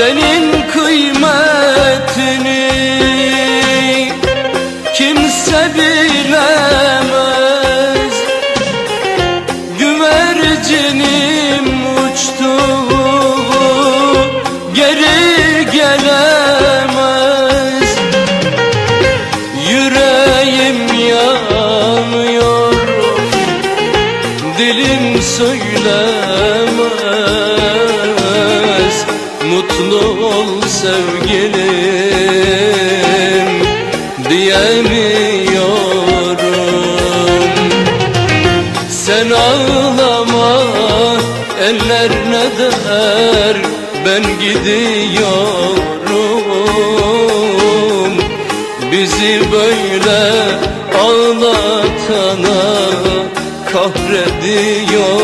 Senin kıymetini kimse bilemez. Güvercinim diyemiyorum Sen ağlama eller ne der? Ben gidiyorum. Bizi böyle ağlatana kahrediyorum.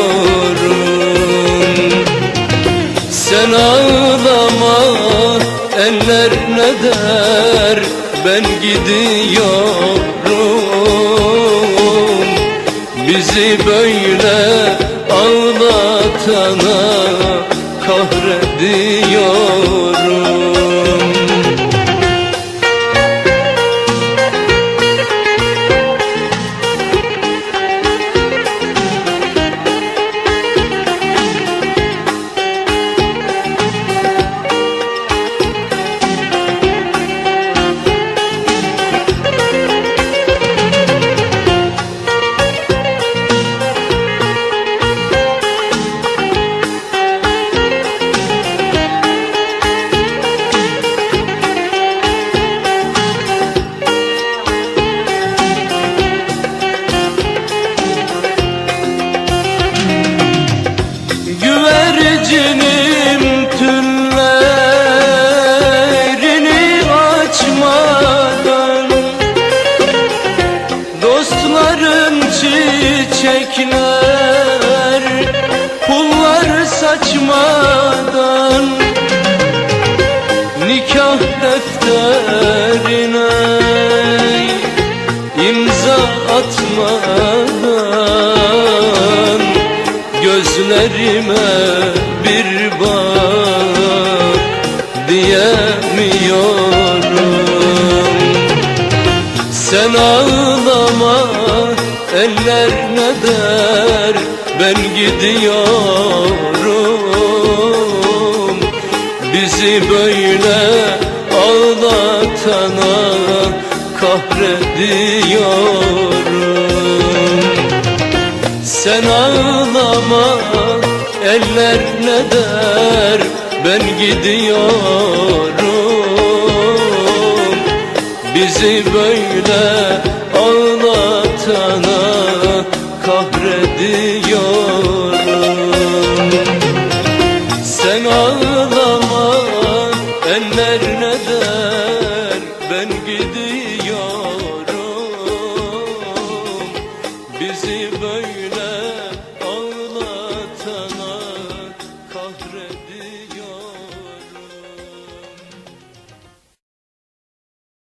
Sen ağlama eller ne der ben gidiyorum. Bizi böyle ağlatana kahrediyorum çiçekler Pullar saçmadan Nikah defterine imza atmadan Gözlerime bir bak eller ne der ben gidiyorum. Bizi böyle ağlatana kahrediyorum. Sen ağlama eller ne der ben gidiyorum. Bizi böyle ağlatana kahrediyorum. Sen ağlama eller ne der ben gidiyorum